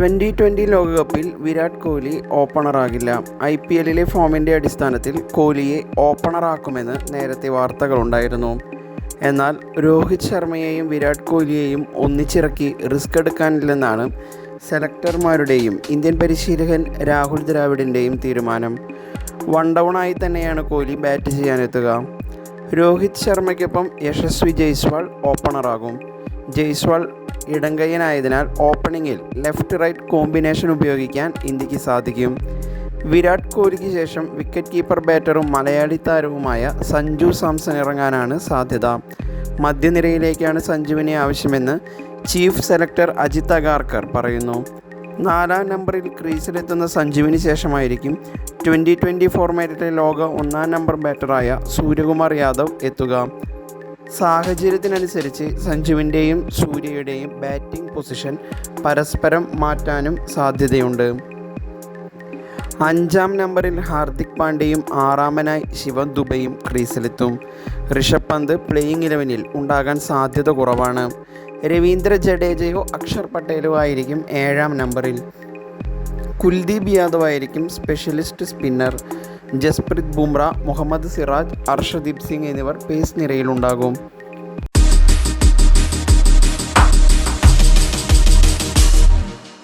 Twenty twenty ലോകകപ്പിൽ വിരാട് കോഹ്ലി ഓപ്പണറാകില്ല. I P എല്ലിലെ ഫോമിന്റെ അടിസ്ഥാനത്തിൽ കോഹ്ലിയെ ഓപ്പണറാക്കുമെന്ന് നേരത്തെ വാർത്തകളുണ്ടായിരുന്നു. എന്നാൽ രോഹിത് ശർമ്മയെയും വിരാട് കോഹ്ലിയെയും ഒന്നിച്ചിറക്കി റിസ്ക് എടുക്കാനില്ലെന്നാണ് സെലക്ടർമാരുടെയും ഇന്ത്യൻ പരിശീലകൻ രാഹുൽ ദ്രാവിഡിന്റെയും തീരുമാനം. വൺ ഡൗണായി തന്നെയാണ് കോഹ്ലി ബാറ്റ് ചെയ്യാനെത്തുക. രോഹിത് ശർമ്മയ്ക്കൊപ്പം യശസ്വി ജയ്സ്വാൾ ഓപ്പണറാകും. ജയ്സ്വാൾ ഇടങ്കയ്യനായതിനാൽ ഓപ്പണിങ്ങിൽ ലെഫ്റ്റ് റൈറ്റ് കോമ്പിനേഷൻ ഉപയോഗിക്കാൻ ഇന്ത്യയ്ക്ക് സാധിക്കും. വിരാട് കോഹ്ലിക്ക് ശേഷം വിക്കറ്റ് കീപ്പർ ബാറ്ററും മലയാളി താരവുമായ സഞ്ജു സാംസൺ ഇറങ്ങാനാണ് സാധ്യത. മധ്യനിരയിലേക്കാണ് സഞ്ജുവിനെ ആവശ്യമെന്ന് ചീഫ് സെലക്ടർ അജിത് അഗാർക്കർ പറയുന്നു. നാലാം നമ്പറിൽ ക്രീസിലെത്തുന്ന സഞ്ജുവിന് ശേഷമായിരിക്കും ട്വന്റി ട്വന്റി ഫോർമാറ്റിലെ ലോക ഒന്നാം നമ്പർ ബാറ്ററായ സൂര്യകുമാർ യാദവ് എത്തുക. സാഹചര്യത്തിനനുസരിച്ച് സഞ്ജുവിന്റെയും സൂര്യയുടെയും ബാറ്റിംഗ് പൊസിഷൻ പരസ്പരം മാറ്റാനും സാധ്യതയുണ്ട്. അഞ്ചാം നമ്പറിൽ ഹാർദിക് പാണ്ഡ്യയും ആറാമനായി ശിവൻ ദുബൈയും ക്രീസിലെത്തും. ഋഷഭ് പന്ത് പ്ലേയിങ് ഇലവനിൽ ഉണ്ടാകാൻ സാധ്യത കുറവാണ്. രവീന്ദ്ര ജഡേജയോ അക്ഷർ പട്ടേലോ ആയിരിക്കും ഏഴാം നമ്പറിൽ. കുൽദീപ് യാദവ് ആയിരിക്കും സ്പെഷ്യലിസ്റ്റ് സ്പിന്നർ ജസ്പ്രീത് ബുംറ മുഹമ്മദ് സിറാജ് അർഷദീപ് സിംഗ് എന്നിവർ പേസ് നിരയിലുണ്ടാകും.